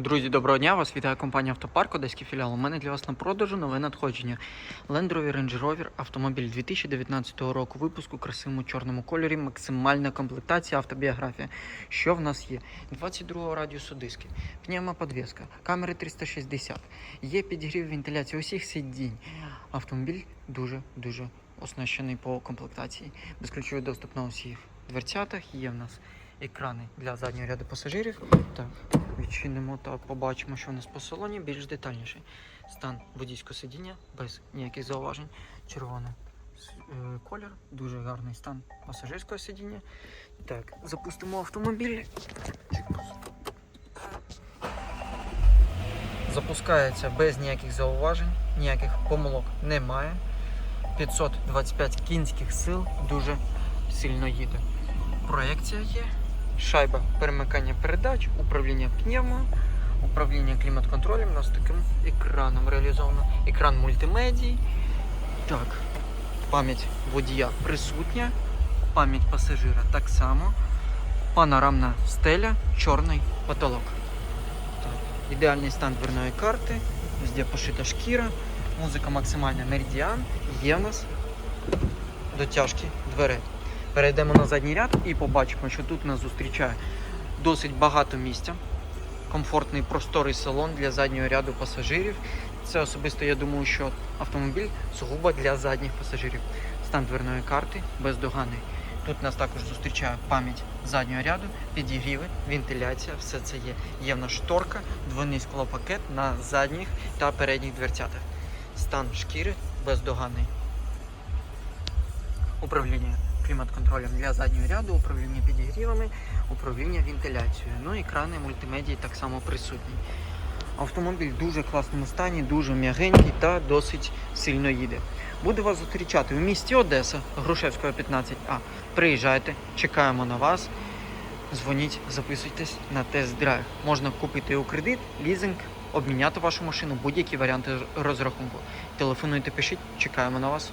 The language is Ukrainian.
Друзі, доброго дня! Вас вітає компанія Автопарк, Одеський філіал. У мене для вас на продажу нове надходження. Land Rover Range Rover автомобіль 2019 року випуску, красивому чорному кольорі, максимальна комплектація, автобіографія. Що в нас є? 22 радіусу диски, пневмоподвеска, камери 360, є підігрів вентиляції усіх сидінь. Автомобіль дуже-дуже оснащений по комплектації. Безключовий доступ на усіх дверцятах. Є в нас екрани для заднього ряду пасажирів. Так, відчинимо та побачимо, що в нас по салоні більш детальніше. Стан водійського сидіння без ніяких зауважень. Червоний е, колір, дуже гарний стан пасажирського сидіння. Так, запустимо автомобіль. Запускається без ніяких зауважень, ніяких помилок немає. 525 кінських сил дуже сильно їде. Проекція є, шайба перемикання передач, управління пневмо, управління клімат-контролем у нас таким екраном реалізовано. Екран мультимедії. Так, пам'ять водія присутня, пам'ять пасажира так само. Панорамна стеля, чорний потолок. Так, ідеальний стан дверної карти, везде пошита шкіра, музика максимальна меридіан, є в нас дотяжки дверей. Перейдемо на задній ряд і побачимо, що тут нас зустрічає досить багато місця. Комфортний просторий салон для заднього ряду пасажирів. Це особисто я думаю, що автомобіль сугубо для задніх пасажирів. Стан дверної карти бездоганний. Тут нас також зустрічає пам'ять заднього ряду, підігріви, вентиляція, все це є. Є в нас шторка, двойний склопакет на задніх та передніх дверцятах. Стан шкіри бездоганний управління клімат-контролем для заднього ряду, управління підігрівами, управління вентиляцією. Ну і екрани мультимедії так само присутні. Автомобіль в дуже класному стані, дуже м'ягенький та досить сильно їде. Буду вас зустрічати у місті Одеса, Грушевського 15А. Приїжджайте, чекаємо на вас. Дзвоніть, записуйтесь на тест-драйв. Можна купити у кредит, лізинг, обміняти вашу машину, будь-які варіанти розрахунку. Телефонуйте, пишіть, чекаємо на вас.